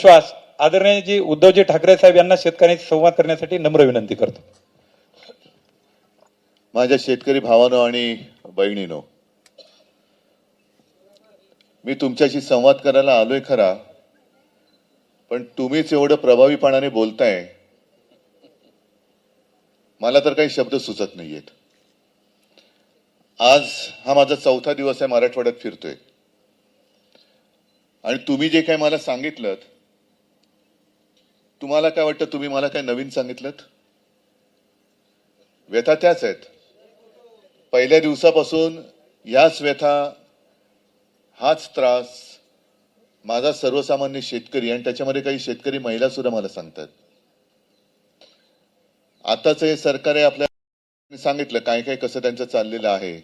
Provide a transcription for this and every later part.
विश्वास आदरणीयजी उद्धवजी ठाकरे साहेब यांना शेतकऱ्यांशी संवाद करण्यासाठी नम्र विनंती करतो. माझ्या शेतकरी भावानो आणि बहिणीनो मी तुमच्याशी संवाद करायला आलोय खरा पण तुम्हीच एवढं प्रभावीपणाने बोलताय मला तर काही शब्द सुचत नाहीयेत. आज हा माझा चौथा दिवस आहे मराठवाड्यात फिरतोय. आणि तुम्ही जे काही मला सांगितलं तुम्हाला काय वाटतं? तुम्ही मला काय नवीन सांगितलं व्यथा त्याच आहेत. पहिल्या दिवसापासून याच व्यथा हाच त्रास माझा सर्वसामान्य शेतकरी आणि त्याच्यामध्ये काही शेतकरी महिला सुद्धा मला सांगतात. आताच हे सरकार आहे आपल्या सांगितलं काय काय कसं त्यांचं चाललेलं आहे.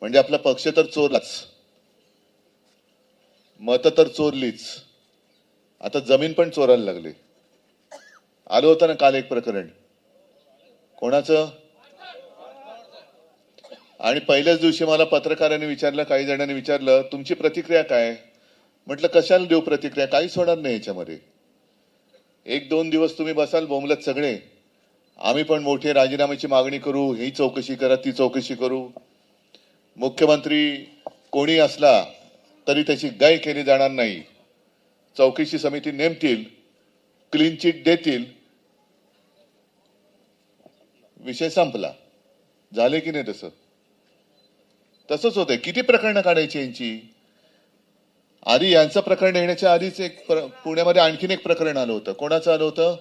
म्हणजे आपला पक्ष तर चोरलाच. मत तर चोरलीच. आता जमीन पण चोरायला लागली. आलं होतं ना काल एक प्रकरण. कोणाचं? आणि पहिल्याच दिवशी मला पत्रकारांनी विचारलं काही जणांनी विचारलं तुमची प्रतिक्रिया काय? म्हटलं कशाला देऊ प्रतिक्रिया? काहीच होणार नाही याच्यामध्ये. एक दोन दिवस तुम्ही बसाल बोंबलत सगळे. आम्ही पण मोठे राजीनाम्याची मागणी करू ही चौकशी करा ती चौकशी करू. मुख्यमंत्री कोणी असला तरी त्याची गाय केली जाणार नाही. चौकशी समिती नेमतील क्लीन चिट देतील. विषय संपला. झाले की नाही तसं? तसंच होतंय. किती प्रकरणं काढायची यांची? आधी यांचं प्रकरण येण्याच्या आधीच एक पुण्यामध्ये आणखीन एक प्रकरण आलं होतं. कोणाचं आलं होतं?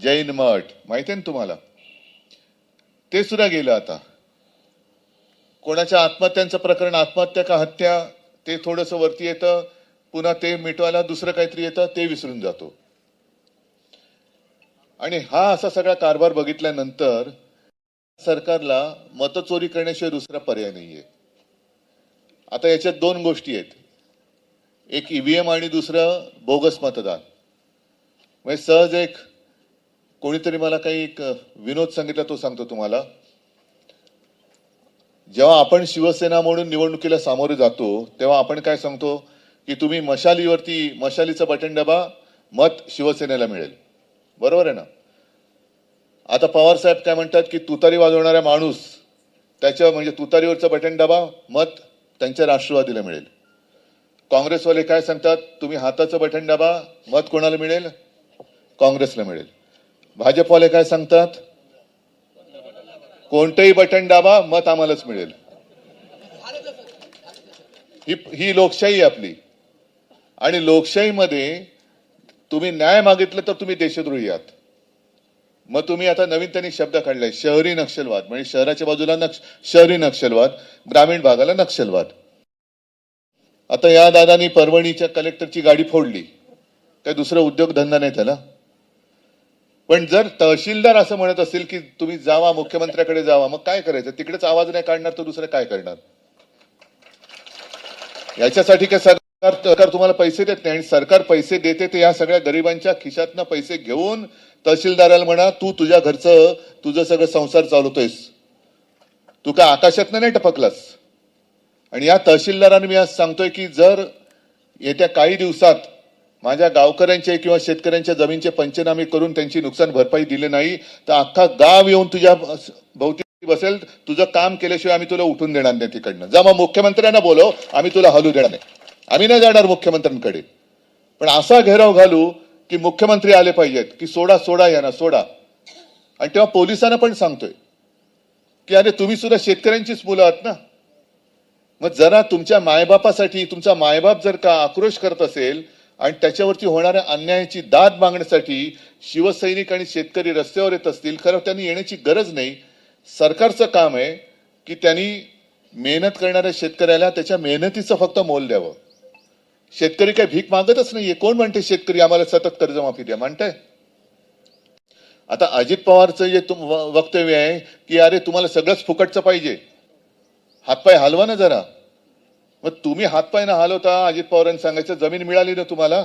जैन मठ. माहिती आहे ना तुम्हाला? ते सुद्धा गेलं आता. कोणाच्या आत्महत्यांचं प्रकरण आत्महत्या का हत्या ते थोडस वरती येतं. पुन्हा ते मिटवायला दुसरं काहीतरी येतं ते विसरून जातो. आणि हा असा सगळा कारभार बघितल्यानंतर सरकारला मतचोरी करण्याशिवाय दुसरा पर्याय नाहीये. आता याच्यात दोन गोष्टी आहेत. एक ईव्हीएम आणि दुसरं बोगस मतदान. म्हणजे सहज एक कोणीतरी मला काही एक विनोद सांगितला तो सांगतो तुम्हाला. जेव्हा आपण शिवसेना म्हणून निवडणुकीला सामोरे जातो तेव्हा आपण काय सांगतो? की तुम्ही मशालीवरती मशालीचं बटन डबा मत शिवसेनेला मिळेल. बरोबर आहे ना? आता पवार साहेब काय म्हणतात की तुतारी वाजवणारा माणूस त्याच्या म्हणजे तुतारीवरचं बटन डबा मत त्यांच्या राष्ट्रवादीला मिळेल. काँग्रेसवाले काय सांगतात? तुम्ही हाताचं बटन डबा मत कोणाला मिळेल? काँग्रेसला मिळेल. भाजपवाले काय सांगतात? कोणतंही बटन दाबा मत आम्हालाच मिळेल. ही ही लोकशाही आपली. आणि लोकशाहीमध्ये तुम्ही न्याय मागितलं तर तुम्ही देशद्रोही आहात. मग तुम्ही आता नवीन त्यांनी शब्द काढलाय शहरी नक्षलवाद. म्हणजे शहराच्या बाजूला नक्ष शहरी नक्षलवाद ग्रामीण भागाला नक्षलवाद. आता या दादानी परभणीच्या कलेक्टरची गाडी फोडली. काही दुसरा उद्योगधंदा नाही त्याला पण जर तहसीलदार असं म्हणत असेल की तुम्ही जावा मुख्यमंत्र्याकडे जावा मग काय करायचं? तिकडेच आवाज नाही काढणार तर दुसरं काय करणार? याच्यासाठी काय तर सरकार तुम्हाला पैसे देत नाही आणि सरकार पैसे देते ते या सगळ्या गरिबांच्या खिशातनं पैसे घेऊन तहसीलदाराला म्हणा तू तुझ्या घरचं तुझं सगळं संसार चालवतोयस तू काय आकाशातनं नाही टपकलास? आणि या तहसीलदारांनी मी आज सांगतोय की जर येत्या काही दिवसात माझ्या गावकऱ्यांचे किंवा शेतकऱ्यांच्या जमीनचे पंचनामे करून त्यांची नुकसान भरपाई दिली नाही तर अख्खा गाव येऊन तुझ्या भोवती बसेल. तुझं काम केल्याशिवाय आम्ही तुला उठून देणार नाही तिकडनं. जा मग मुख्यमंत्र्यांना बोलव आम्ही तुला हलू देणार नाही. आम्ही नाही जाणार मुख्यमंत्र्यांकडे. पण असा घेराव घालू की मुख्यमंत्री आले पाहिजेत की सोडा सोडा यांना सोडा. आणि तेव्हा पोलिसांना पण सांगतोय की अरे तुम्ही सुद्धा शेतकऱ्यांचीच मुलं आहात ना. मग जरा तुमच्या मायबापासाठी तुमचा मायबाप जर का आक्रोश करत असेल आणि त्याच्यावरती होणाऱ्या अन्यायाची दाद मागण्यासाठी शिवसैनिक आणि शेतकरी रस्त्यावर येत असतील खरं त्यांनी येण्याची गरज नाही. सरकारचं काम आहे की त्यांनी मेहनत करणाऱ्या शेतकऱ्याला त्याच्या मेहनतीचं फक्त मोल द्यावं. शेतकरी काय भीक मागतच नाहीये. कोण म्हणते शेतकरी आम्हाला सतत कर्जमाफी द्या? म्हणताय. आता अजित पवारचं जे तुम- वक्तव्य आहे की अरे तुम्हाला सगळंच फुकटचं पाहिजे. हातपाय हलवा ना जरा. मग तुम्ही हातपाय ना हलवता अजित पवारांनी सांगायचं जमीन मिळाली ना तुम्हाला?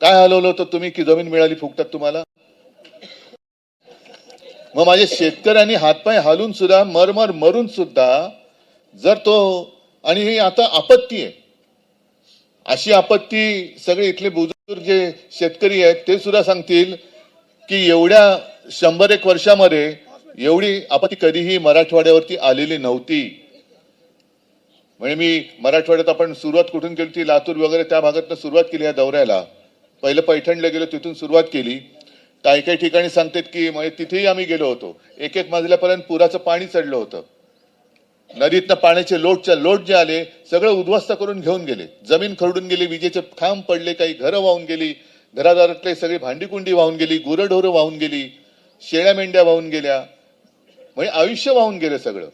काय हलवलं होतं तुम्ही की जमीन मिळाली फुकटात तुम्हाला? मग माझ्या शेतकऱ्यांनी हातपाय हालून सुद्धा मरमर मरून सुद्धा जर तो आणि ही आता आपत्ती आहे. अशी आपत्ती सगळे इथले बुजुर्ग जे शेतकरी आहेत ते सुद्धा सांगतील की एवढ्या शंभर एक वर्षामध्ये एवढी आपत्ती कधीही मराठवाड्यावरती आलेली नव्हती. म्हणजे मी मराठवाड्यात आपण सुरुवात कुठून केली ती लातूर वगैरे त्या भागातनं सुरुवात केली या दौऱ्याला. पहिलं पैठणला गेलो तिथून सुरुवात केली. काही काही ठिकाणी सांगतात की म्हणजे तिथेही आम्ही गेलो होतो. एक एक मजल्यापर्यंत पुराचं पाणी चढलं होतं. नदीतनं पाण्याचे लोटच्या लोट जे आले सगळं उद्ध्वस्त करून घेऊन गेले. जमीन खरडून गेली विजेचे खांब पडले काही घरं वाहून गेली घरादारातले सगळी भांडीकुंडी वाहून गेली गुरंढोरं वाहून गेली शेळ्या मेंढ्या वाहून गेल्या म्हणजे आयुष्य वाहून गेलं सगळं.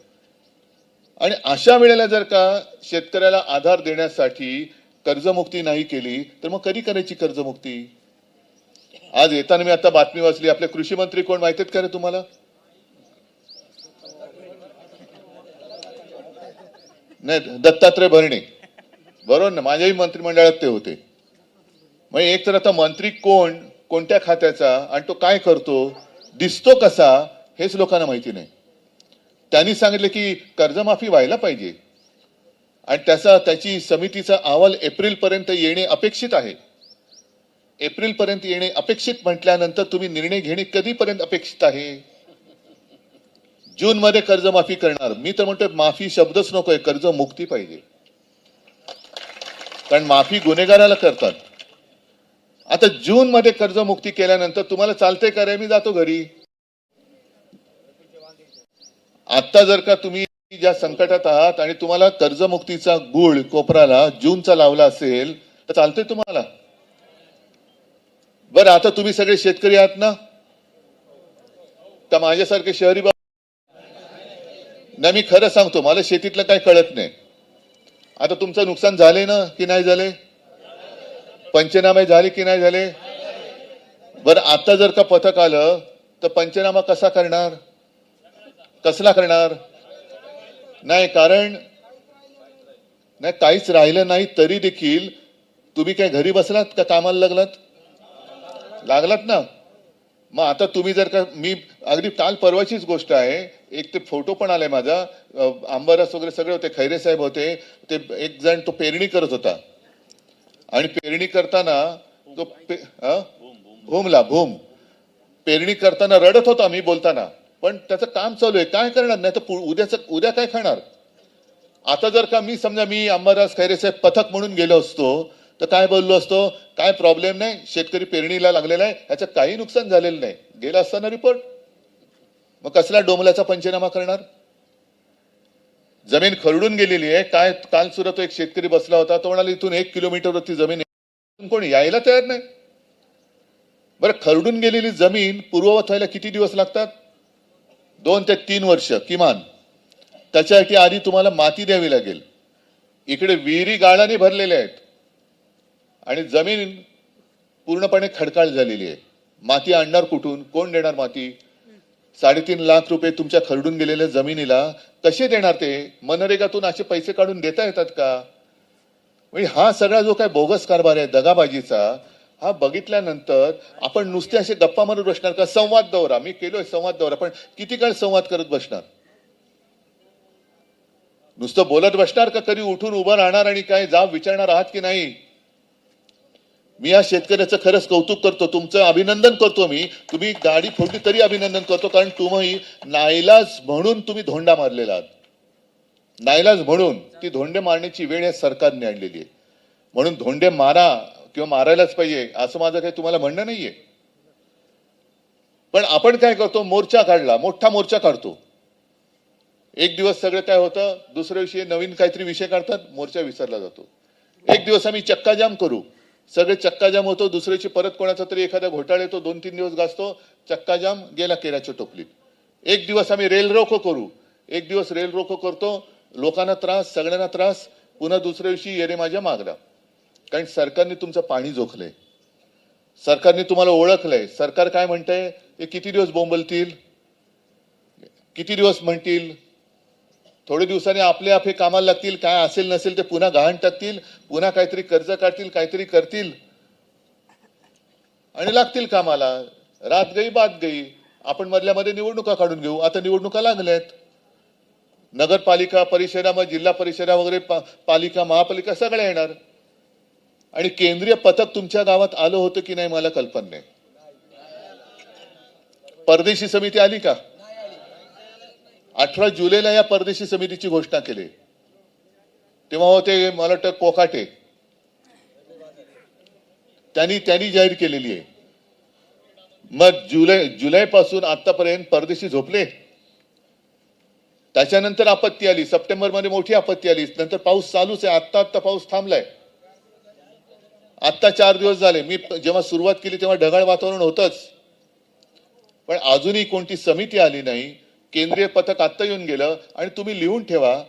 आणि अशा वेळेला जर का शेतकऱ्याला आधार देण्यासाठी कर्जमुक्ती नाही केली तर मग कधी करायची कर्जमुक्ती? आज येताना मी आता बातमी वाचली आपले कृषी मंत्री कोण माहितीत का रे तुम्हाला? नाही दत्तात्रय भरणे. बरोबर ना? माझ्याही मंत्रिमंडळात ते होते. मग एक तर आता मंत्री कोण कोणत्या खात्याचा आणि तो काय करतो दिसतो कसा हेच लोकांना माहिती नाही. त्यांनी सांगितलं की कर्जमाफी व्हायला पाहिजे. आणि त्याचा त्याची समितीचा अहवाल एप्रिलपर्यंत येणे अपेक्षित आहे. एप्रिलपर्यंत येणे अपेक्षित म्हटल्यानंतर तुम्ही निर्णय घेणे कधीपर्यंत अपेक्षित आहे? जून मध्ये कर्जमाफी करणार. मी तर म्हणतो माफी शब्दच नकोय कर्ज मुक्ती पाहिजे. कारण माफी गुन्हेगाराला करतात. आता जून मध्ये कर्जमुक्ती केल्यानंतर तुम्हाला चालते का रे? मी जातो घरी. आता जर का तुम्ही ज्या संकटात आहात आणि तुम्हाला कर्जमुक्तीचा गुळ कोपराला जूनचा लावला असेल तर चालतंय तुम्हाला. बरं आता तुम्ही सगळे शेतकरी आहात ना? तर माझ्यासारखे शहरी नाही मी खरं सांगतो मला शेतीतलं काय कळत नाही. आता तुमचं नुकसान झाले ना की नाही झाले? पंचनामे झाले की नाही झाले? बरं आता जर का पथक आलं तर पंचनामा कसा करणार? कसला करणार? नाही कारण नाही काहीच राहिलं नाही तरी देखील तुम्ही काय घरी बसलात का कामाला लागलात? लागलात ना. मग आता तुम्ही जर का मी अगदी काल परवाचीच गोष्ट आहे एक ते फोटो पण आलाय माझा. आंबारस वगैरे सगळे होते खैरे साहेब होते. ते एक जण तो पेरणी करत होता. आणि पेरणी करताना तो पे- भूमला भूम. पेरणी करताना रडत होता मी बोलताना. पण त्याचं काम चालू आहे. काय करणार? नाही तर उद्याचं उद्या काय खाणार? आता जर का मी समजा मी अंबादास खैरे साहेब पथक म्हणून गेलो असतो तर काय बोललो असतो? काय प्रॉब्लेम नाही. शेतकरी पेरणीला लागलेला आहे. ह्याचं काही नुकसान झालेलं नाही. गेला असताना रिपोर्ट मग कसला डोंबल्याचा पंचनामा करणार? जमीन खरडून गेलेली आहे. काय काल सुद्धा तो एक शेतकरी बसला होता. तो म्हणाला इथून एक किलोमीटरवरती जमीन आहे. कोणी यायला तयार नाही. बरं खरडून गेलेली जमीन पूर्ववत व्हायला किती दिवस लागतात? दोन ते तीन वर्ष किमान. त्याच्यासाठी आधी तुम्हाला माती द्यावी लागेल. इकडे विहिरी गाळाने भरलेल्या आहेत. आणि जमीन पूर्णपणे खडकाळ झालेली आहे. माती आणणार कुठून? कोण देणार माती? साडेतीन लाख रुपये तुमच्या खरडून गेलेल्या जमिनीला कसे देणार ते? मनरेगातून असे पैसे काढून देता येतात का? म्हणजे हा सगळा जो काय बोगस कारभार आहे दगाबाजीचा हा बघितल्यानंतर आपण नुसते असे गप्पा मारून बसणार का? संवाद दौरा. मी केलोय संवाद दौरा पण किती काळ संवाद करत बसणार? नुसतं बोलत बसणार का? कधी उठून उभं राहणार आणि काय? जाब विचारणार आहात की नाही? मी या शेतकऱ्याचं खरंच कौतुक करतो तुमचं अभिनंदन करतो मी. तुम्ही गाडी फोडली तरी अभिनंदन करतो कारण तुम्ही नाईलाज म्हणून तुम्ही धोंडा मारलेला आहात. नाईलाज म्हणून ती धोंडे मारण्याची वेळ या सरकारने आणलेली आहे. म्हणून धोंडे मारा किंवा मारायलाच पाहिजे असं माझं काही तुम्हाला म्हणणं नाहीये. पण आपण काय करतो मोर्चा काढला मोठा मोर्चा काढतो. एक दिवस सगळं काय होतं दुसऱ्या दिवशी नवीन काहीतरी विषय काढतात मोर्चा विसरला जातो. एक दिवस आम्ही चक्काजाम करू. सगळे चक्काजाम होतो दुसऱ्या दिवशी परत कोणाचा तरी एखादा घोटाळा येतो दोन तीन दिवस गाजतो चक्काजाम गेला केराच्या टोपलीत. एक दिवस आम्ही रेल रोको करू. एक दिवस रेल रोको करतो लोकांना त्रास सगळ्यांना त्रास पुन्हा दुसऱ्या दिवशी येरे माझ्या मागला कारण सरकारने तुमचं पाणी जोखलंय. सरकारने तुम्हाला ओळखलंय. सरकार काय म्हणतंय? ते किती दिवस बोंबलतील? किती दिवस म्हणतील? थोडे दिवसांनी आपले आपले कामाला लागतील काय असेल नसेल ते पुन्हा गहाण टाकतील पुन्हा काहीतरी कर्ज काढतील काहीतरी करतील. आणि लागतील कामाला. रात गई बात गई. आपण मधल्यामध्ये निवडणुका काढून घेऊ. आता निवडणुका लागल्यात. नगरपालिका परिषदा मग जिल्हा परिषदा वगैरे पा- पालिका महापालिका सगळ्या येणार. आणि केंद्रीय पथक तुमच्या गावात आलं होतं की नाही मला कल्पना नाही. परदेशी समिती आली का? अठरा जुलैला या परदेशी समितीची घोषणा केली. तेव्हा होते मला वाटतं कोकाटे. त्यांनी त्यांनी जाहीर केलेली आहे. मग जुलै जुलैपासून आतापर्यंत परदेशी झोपले? त्याच्यानंतर आपत्ती आली. सप्टेंबरमध्ये मोठी आपत्ती आली. नंतर पाऊस चालूच आहे. आत्ता आत्ता पाऊस थांबलाय. आत्ता चार दिवस झाले. मी जेव्हा सुरुवात केली तेव्हा ढगाळ वातावरण होतच. पण अजूनही कोणती समिती आली नाही. केंद्रीय पथक आत्ता येऊन गेलं आणि तुम्ही लिहून ठेवा.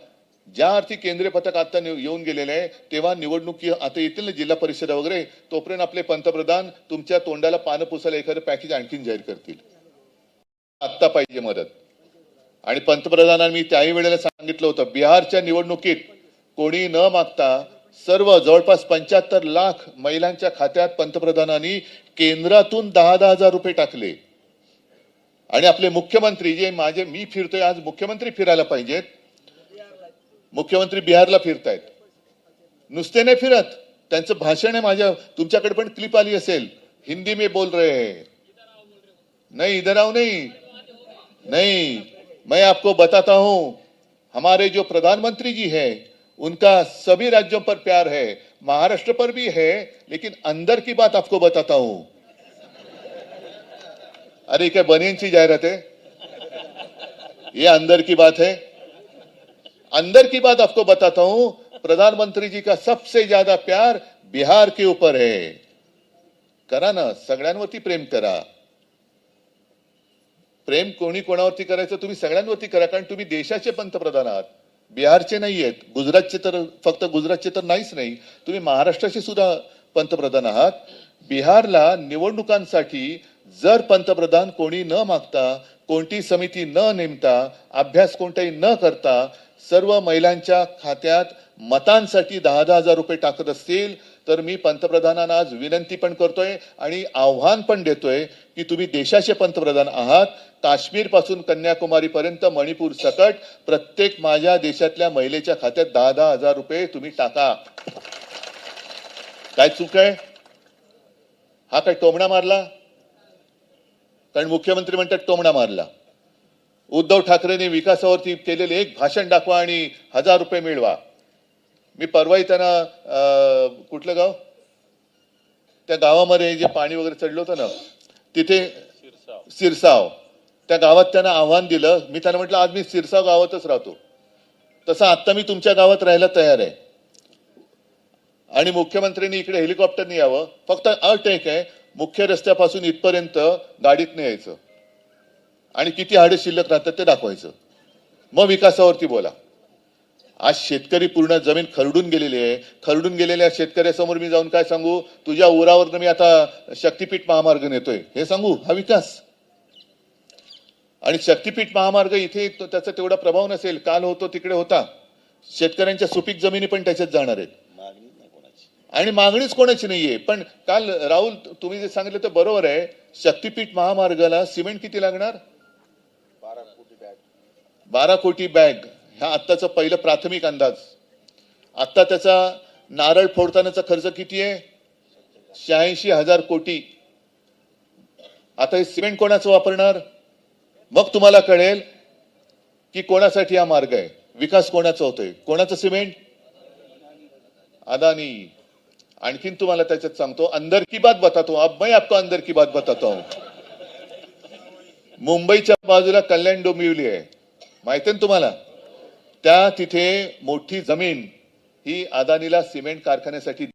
ज्या अर्थी केंद्रीय पथक आता येऊन गेलेले आहे तेव्हा निवडणुकी आता येतील ना जिल्हा परिषद वगैरे तोपर्यंत आपले पंतप्रधान तुमच्या तोंडाला पानं पुसायला एखादं पॅकेज आणखीन जाहीर करतील. आत्ता पाहिजे मदत. आणि पंतप्रधानांनी मी त्याही वेळेला सांगितलं होतं बिहारच्या निवडणुकीत कोणी न मागता सर्व जवळपास पंच्याहत्तर लाख महिलांच्या खात्यात पंतप्रधानांनी केंद्रातून दहा दहा हजार रुपये टाकले. आणि आपले मुख्यमंत्री जे माझे मी फिरतोय आज मुख्यमंत्री फिरायला पाहिजेत. मुख्यमंत्री बिहारला फिरतायत. नुसते नाही फिरत. त्यांचं भाषण आहे माझ्या तुमच्याकडे पण क्लिप आली असेल. हिंदी में बोल रहे हैं. नहीं इधर आओ नहीं. नहीं मैं आपको बताता हूं हमारे जो प्रधानमंत्री जी है उनका सभी राज्यों पर प्यार है महाराष्ट्र पर भी है लेकिन अंदर की बात आपको बताता हूं। अरे काय क्या बनियनची जाहिरात है ये अंदर की बात है. अंदर की बात आपको बताता हूं प्रधानमंत्री जी का सबसे ज्यादा प्यार बिहार के ऊपर है। करा ना सगळ्यांवरती प्रेम करा. प्रेम कोणी कोणावरती करायचं तुम्ही सगळ्यांवरती करा कारण तुम्ही देशाचे पंतप्रधान आहात. बिहारचे नाही आहेत गुजरातचे तर फक्त गुजरातचे तर नाहीच नाही. तुम्ही महाराष्ट्राचे सुद्धा पंतप्रधान आहात. बिहारला निवडणुकांसाठी जर पंतप्रधान कोणी न मागता कोणती समिती न नेमता अभ्यास कोणताही न करता सर्व महिलांच्या खात्यात मतांसाठी दहा दहा हजार रुपये टाकत असतील तर मी पंतप्रधानांना आज विनंती पण करतोय आणि आव्हान पण देतोय की तुम्ही देशाचे पंतप्रधान आहात. काश्मीरपासून कन्याकुमारी पर्यंत मणिपूर सकट प्रत्येक माझ्या देशातल्या महिलेच्या खात्यात दहा दहा हजार रुपये तुम्ही टाका. काय चूक आहे? हा काय टोमणा मारला? कारण मुख्यमंत्री म्हणतात टोमणा मारला. उद्धव ठाकरेंनी विकासावरती केलेले एक भाषण दाखवा आणि हजार रुपये मिळवा. मी परवाही त्यांना कुठलं गाव? त्या गावामध्ये जे पाणी वगैरे चढलं होतं ना तिथे सिरसाव. त्या गावात त्यांना आव्हान दिलं. मी त्यांना म्हटलं आज मी सिरसाव गावातच राहतो. तसं आत्ता मी तुमच्या गावात राहायला तयार आहे. आणि मुख्यमंत्र्यांनी इकडे हेलिकॉप्टरने यावं. फक्त अट एक आहे. मुख्य रस्त्यापासून इथपर्यंत गाडीतनं यायचं. आणि किती हाडे शिल्लक राहतात ते दाखवायचं. मग विकासावरती बोला. आज शेतकरी पूर्ण जमीन खरडून गेलेली आहे. खरडून गेलेल्या शेतकऱ्यासमोर मी जाऊन काय सांगू? तुझ्या उरावरनं मी आता शक्तीपीठ महामार्ग नेतोय. हे सांगू? हा विकास. आणि शक्तीपीठ महामार्ग इथे त्याचा तेवढा प्रभाव नसेल. काल होतो तिकडे होता. शेतकऱ्यांच्या सुपीक जमिनी पण त्याच्यात जाणार आहेत. आणि मागणीच कोणाची नाहीये. पण काल राहुल तुम्ही जे सांगितलं ते बरोबर आहे. शक्तीपीठ महामार्गाला सिमेंट किती लागणार? बारा कोटी बॅग. ह्या आत्ताचा पहिलं प्राथमिक अंदाज. आत्ता त्याचा नारळ फोडतानाचा खर्च किती आहे? शहाऐंशी हजार कोटी. आता हे सिमेंट कोणाचं वापरणार? मग तुम्हाला कळेल की कोणासाठी हा मार्ग आहे. विकास कोणाचा होतोय? कोणाचं सिमेंट? अदानी. आणखीन तुम्हाला त्याच्यात सांगतो अंदर की बात बतातो अब मैं आपको अंदर की बात बताता मुंबईच्या बाजूला कल्याण डोंबिवली आहे. माहिती ना तुम्हाला? त्या तिथे मोठी जमीन ही अदानीला सिमेंट कारखान्यासाठी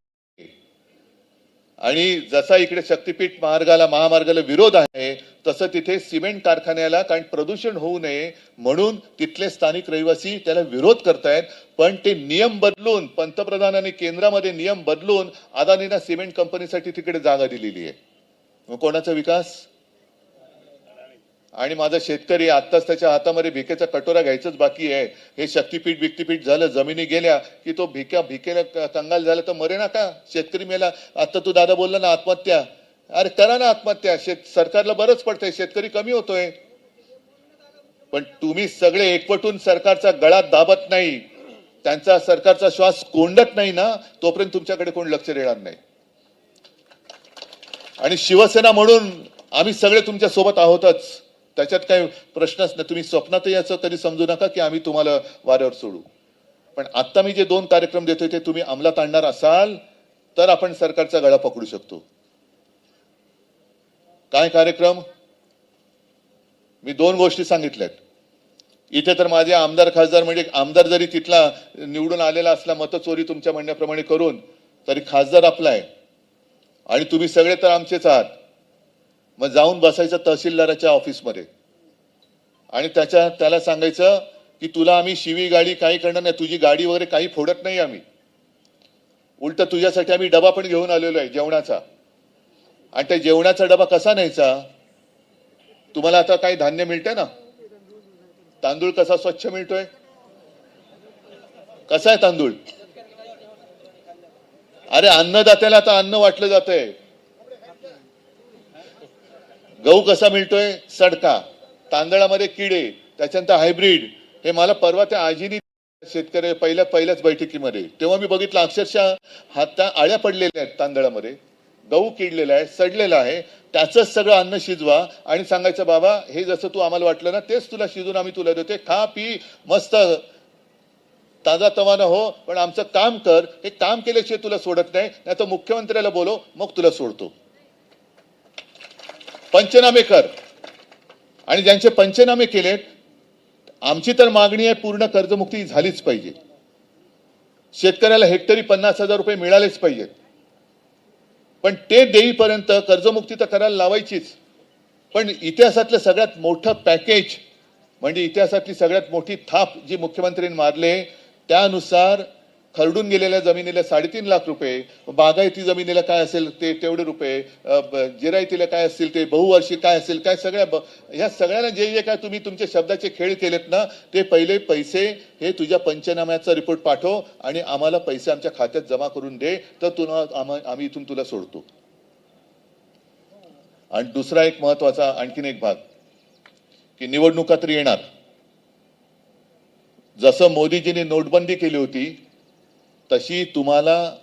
आणि जसा इकडे शक्तीपीठ मार्गाला महामार्गाला विरोध आहे तसं तिथे सिमेंट कारखान्याला कारण प्रदूषण होऊ नये म्हणून तिथले स्थानिक रहिवासी त्याला विरोध करतायत. पण ते नियम बदलून पंतप्रधानांनी केंद्रामध्ये नियम बदलून अदानीला सिमेंट कंपनीसाठी तिकडे जागा दिलेली आहे. मग कोणाचा विकास? आणि माझा शेतकरी आत्ताच त्याच्या हातामध्ये भिकेचा कटोरा घ्यायचंच बाकी आहे. हे शक्तीपीठ बिक्तीपीठ झालं जमिनी गेल्या की तो भिक्या भिकेला कंगाल झाला तर मरे ना का शेतकरी मेला आता तू दादा बोलला ना आत्महत्या. अरे करा ना आत्महत्या. शेत सरकारला बरंच पडतंय शेतकरी कमी होतोय. पण तुम्ही सगळे एकवटून सरकारचा गळा दाबत नाही. त्यांचा सरकारचा श्वास कोंडत नाही ना तोपर्यंत तुमच्याकडे कोण लक्ष देणार नाही. आणि शिवसेना म्हणून आम्ही सगळे तुमच्यासोबत आहोतच. त्याच्यात काही प्रश्नच नाही. तुम्ही स्वप्नातही याचं कधी समजू नका की आम्ही तुम्हाला वाऱ्यावर सोडू. पण आत्ता मी जे दोन कार्यक्रम देतोय ते तुम्ही अंमलात आणणार असाल तर आपण सरकारचा गळा पकडू शकतो. काय कार्यक्रम? मी दोन गोष्टी सांगितल्यात. इथे तर माझे आमदार खासदार म्हणजे आमदार जरी तिथला निवडून आलेला असला मतचोरी तुमच्या म्हणण्याप्रमाणे करून तरी खासदार आपला आहे. आणि तुम्ही सगळे तर आमचेच आहात. मग जाऊन बसायचं तहसीलदाराच्या ऑफिसमध्ये. आणि त्याच्या त्याला सांगायचं की तुला आम्ही शिवी गाडी काही करणार नाही तुझी गाडी वगैरे काही फोडत नाही आम्ही. उलट तुझ्यासाठी आम्ही डबा पण घेऊन आलेलो आहे जेवणाचा. आणि त्या जेवणाचा डबा कसा न्यायचा? तुम्हाला आता काही धान्य मिळते ना? तांदूळ कसा स्वच्छ मिळतोय? कसा आहे तांदूळ? अरे अन्नदात्याला आता अन्न वाटलं जातंय. गहू कसा मिळतोय? सडका. तांदळामध्ये किडे त्याच्यानंतर हायब्रीड. हे मला परवा त्या आजीनी शेतकरी पहिल्या पहिल्याच बैठकीमध्ये. तेव्हा मी बघितलं अक्षरशः हाता आळ्या पडलेल्या आहेत तांदळामध्ये. गहू किडलेला आहे सडलेला आहे. त्याचंच सगळं अन्न शिजवा आणि सांगायचं बाबा हे जसं तू आम्हाला वाटलं ना तेच तुला शिजून आम्ही तुला देतोय. खा पी मस्त. ताजा तवाना हो पण आमचं काम कर. हे काम केल्याशिवाय तुला सोडत नाही. नाही तर मुख्यमंत्र्याला बोलो मग तुला सोडतो. पंचनामे कर. आणि ज्यांचे पंचनामे केलेत आमची तर मागणी आहे पूर्ण कर्जमुक्ती झालीच पाहिजे. शेतकऱ्याला हेक्टरी पन्नास हजार रुपये मिळालेच पाहिजेत. पण ते देईपर्यंत कर्जमुक्ती तर करायला लावायचीच. पण इतिहासातलं सगळ्यात मोठं पॅकेज म्हणजे इतिहासातली सगळ्यात मोठी थाप जी मुख्यमंत्र्यांनी मारले त्यानुसार खरडून गेलेल्या जमिनीला साडेतीन लाख रुपये बागायती जमिनीला काय असेल ते तेवढे रुपये जिरायतीला काय असतील ते बहुवार्षिक काय असेल काय सगळ्या ह्या सगळ्यांना जे जे काय तुम्ही तुमच्या शब्दाचे खेळ केलेत ना ते पहिले पैसे हे तुझ्या पंचनाम्याचा रिपोर्ट पाठव आणि आम्हाला पैसे आमच्या खात्यात जमा करून दे तर तुला आम्ही इथून तुला सोडतो. आणि दुसरा एक महत्त्वाचा आणखीन एक भाग की निवडणुका तर येणार. जसं मोदीजींनी नोटबंदी केली होती तशी तुम्हाला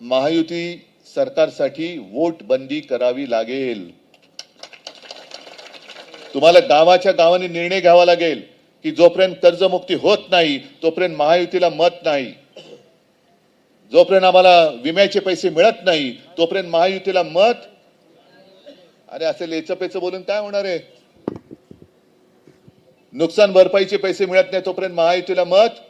महायुती सरकारसाठी वोट बंदी करावी लागेल. तुम्हाला गावाच्या गावाने निर्णय घ्यावा लागेल की जोपर्यंत कर्जमुक्ती होत नाही तोपर्यंत महायुतीला मत नाही. जोपर्यंत आम्हाला विम्याचे पैसे मिळत नाही तोपर्यंत महायुतीला मत. अरे असे लेचपेच बोलून काय होणार आहे? नुकसान भरपाईचे पैसे मिळत नाही तोपर्यंत महायुतीला मत.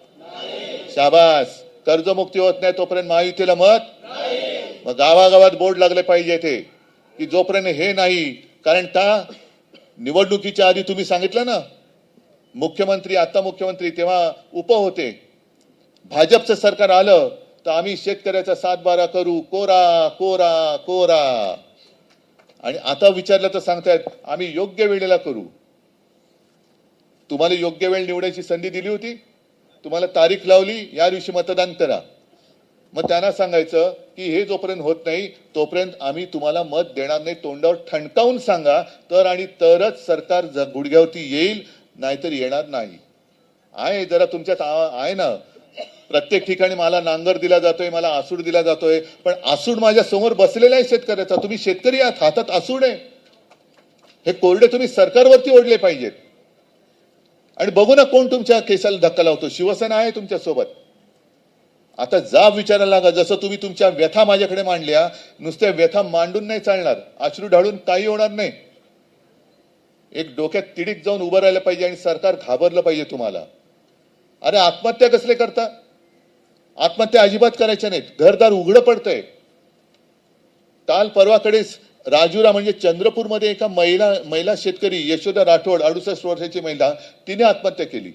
शाबास. कर्जमुक्ती होत नाही तोपर्यंत महायुतीला मत मग गावागावात बोर्ड लागले पाहिजे ते की जोपर्यंत हे नाही कारण का निवडणुकीच्या आधी तुम्ही सांगितलं ना मुख्यमंत्री आता मुख्यमंत्री तेव्हा उप होते. भाजपचं सरकार आलं तर आम्ही शेतकऱ्याचा सातबारा करू कोरा कोरा कोरा. आणि आता विचारलं तर सांगतायत आम्ही योग्य वेळेला करू. तुम्हाला योग्य वेळ निवडायची संधी दिली होती? तुम्हाला तारीख लावली या दिवशी मतदान करा. मग त्यांना सांगायचं की हे जोपर्यंत होत नाही तोपर्यंत आम्ही तुम्हाला मत देणार नाही. तोंडावर ठणकावून सांगा तर आणि तरच सरकार गुडघ्यावरती येईल नाहीतर येणार नाही. आहे जरा तुमच्यात आहे ना? प्रत्येक ठिकाणी मला नांगर दिला जातोय मला आसूड दिला जातोय पण आसूड माझ्यासमोर बसलेला आहे शेतकऱ्याचा. तुम्ही शेतकरी आहात हातात आसूड आहे. हे कोरडे तुम्ही सरकारवरती ओढले पाहिजेत. आणि बघू ना कोण तुमच्या केसाला धक्का लावतो. शिवसेना आहे तुमच्यासोबत आता जाब विचारायला लागा. जसं तुम्ही तुमच्या व्यथा माझ्याकडे मांडल्या नुसत्या व्यथा मांडून नाही चालणार. अश्रू ढाळून काही होणार नाही. एक डोक्यात तिडीक जाऊन उभं राहिलं पाहिजे आणि सरकार घाबरलं पाहिजे तुम्हाला. अरे आत्महत्या कसले करता? आत्महत्या अजिबात करायच्या नाहीत. घरदार उघडं पडतंय. काल परवाकडेच राजुरा म्हणजे चंद्रपूरमध्ये एका महिला महिला शेतकरी यशोदा राठोड अडुसष्ट वर्षाची महिला तिने आत्महत्या केली.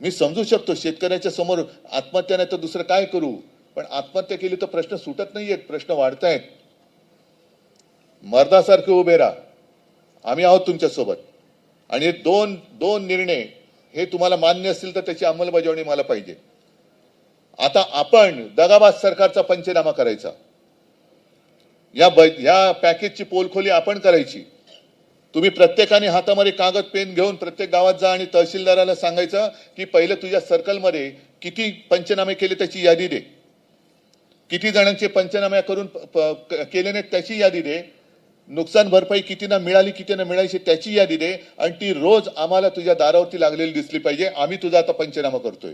मी समजू शकतो शेतकऱ्याच्या समोर आत्महत्या नाही तर दुसरं काय करू? पण आत्महत्या केली तर प्रश्न सुटत नाहीयेत प्रश्न वाढतायत. मर्दासारखे उभे राहा. आम्ही आहोत तुमच्यासोबत. आणि दोन दोन निर्णय हे तुम्हाला मान्य असतील तर त्याची अंमलबजावणी मला पाहिजे. आता आपण दगाबाद सरकारचा पंचनामा करायचा. या ब या पॅकेजची पोलखोली आपण करायची. तुम्ही प्रत्येकाने हातामध्ये कागद पेन घेऊन प्रत्येक गावात जा आणि तहसीलदाराला सांगायचं की पहिले तुझ्या सर्कलमध्ये किती पंचनामे केले त्याची यादी दे. किती जणांचे पंचनामे करून केले नाहीत त्याची यादी दे. नुकसान भरपाई किती ना मिळाली किती ना मिळायची त्याची यादी दे. आणि ती रोज आम्हाला तुझ्या दारावरती लागलेली दिसली पाहिजे. आम्ही तुझा आता पंचनामा करतोय.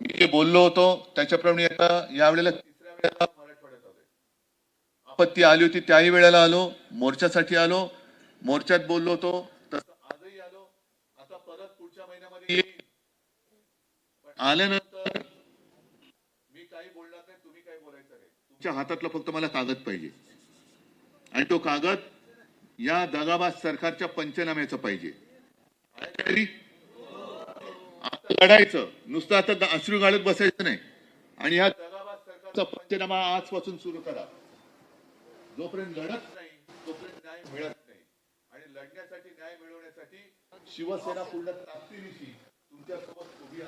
मी जे बोललो होतो त्याच्याप्रमाणे आता यावेळेला तिसऱ्या वेळेला आपत्ती आली होती त्याही वेळेला आलो मोर्चासाठी आलो मोर्चात बोललो होतो तसं आजही आलो. आता परत पुढच्या महिन्यामध्ये येईल आल्यानंतर मी काही बोलणार नाही तुम्ही काही बोलायचं नाही. तुमच्या हातातला फक्त मला कागद पाहिजे. आणि तो कागद या दगाबाज सरकारच्या पंचनाम्याचा पाहिजे. आता लढायचं. नुसतं आता अश्रू गाळत बसायचं नाही. आणि ह्या दगाबाज सरकारचा पंचनामा आजपासून सुरू करा. जोपर्यंत लढत नाही तोपर्यंत न्याय मिळत नाही. आणि लढण्यासाठी न्याय मिळवण्यासाठी शिवसेना पूर्ण ताकदीनिशी तुमच्यासोबत उभी